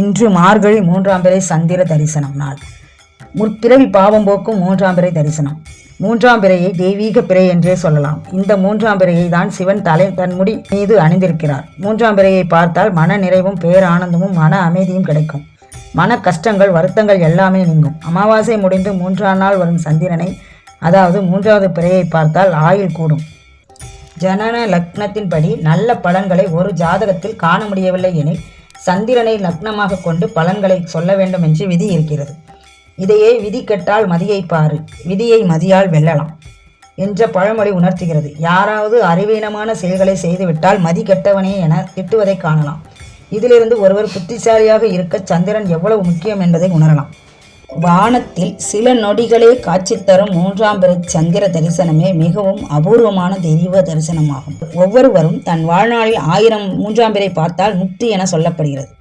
இன்று மார்கழி மூன்றாம் பிறை சந்திர தரிசனம் நாள். முற்பிறவி பாவம் போக்கும் மூன்றாம் பிறை தரிசனம். மூன்றாம் பிறையை தெய்வீக பிறை என்றே சொல்லலாம். இந்த மூன்றாம் பிறையை தான் சிவன் தலை தன் முடி மீது அணிந்திருக்கிறார். மூன்றாம் பிறையை பார்த்தால் மன நிறைவும் பேரானந்தமும் மன அமைதியும் கிடைக்கும். மன கஷ்டங்கள் வருத்தங்கள் எல்லாமே நீங்கும். அமாவாசை முடிந்து மூன்றாம் நாள் வரும் சந்திரனை அதாவது மூன்றாவது பிறையை பார்த்தால் ஆயுள் கூடும். ஜனன லக்னத்தின்படி நல்ல பலன்களை ஒரு ஜாதகத்தில் காண முடியவில்லை எனில் சந்திரனை லக்னமாக கொண்டு பலன்களை சொல்ல வேண்டும் என்று விதி இருக்கிறது. இதையே விதி கெட்டால் மதியை பாரு. விதியை மதியால் வெல்லலாம் என்ற பழமொழி உணர்த்துகிறது. யாராவது அறிவீனமான செயல்களை செய்துவிட்டால் மதி கெட்டவனே என திட்டுவதை காணலாம். இதிலிருந்து ஒருவர் புத்திசாலியாக இருக்க சந்திரன் எவ்வளவு முக்கியம் என்பதை உணரலாம். வானத்தில் சில நொடிகளே காட்சி தரும் மூன்றாம் பிற சந்திர தரிசனமே மிகவும் அபூர்வமான தெய்வ தரிசனமாகும். ஒவ்வொருவரும் தன் வாழ்நாளில் ஆயிரம் மூன்றாம் பிறை பார்த்தால் முக்தி என சொல்லப்படுகிறது.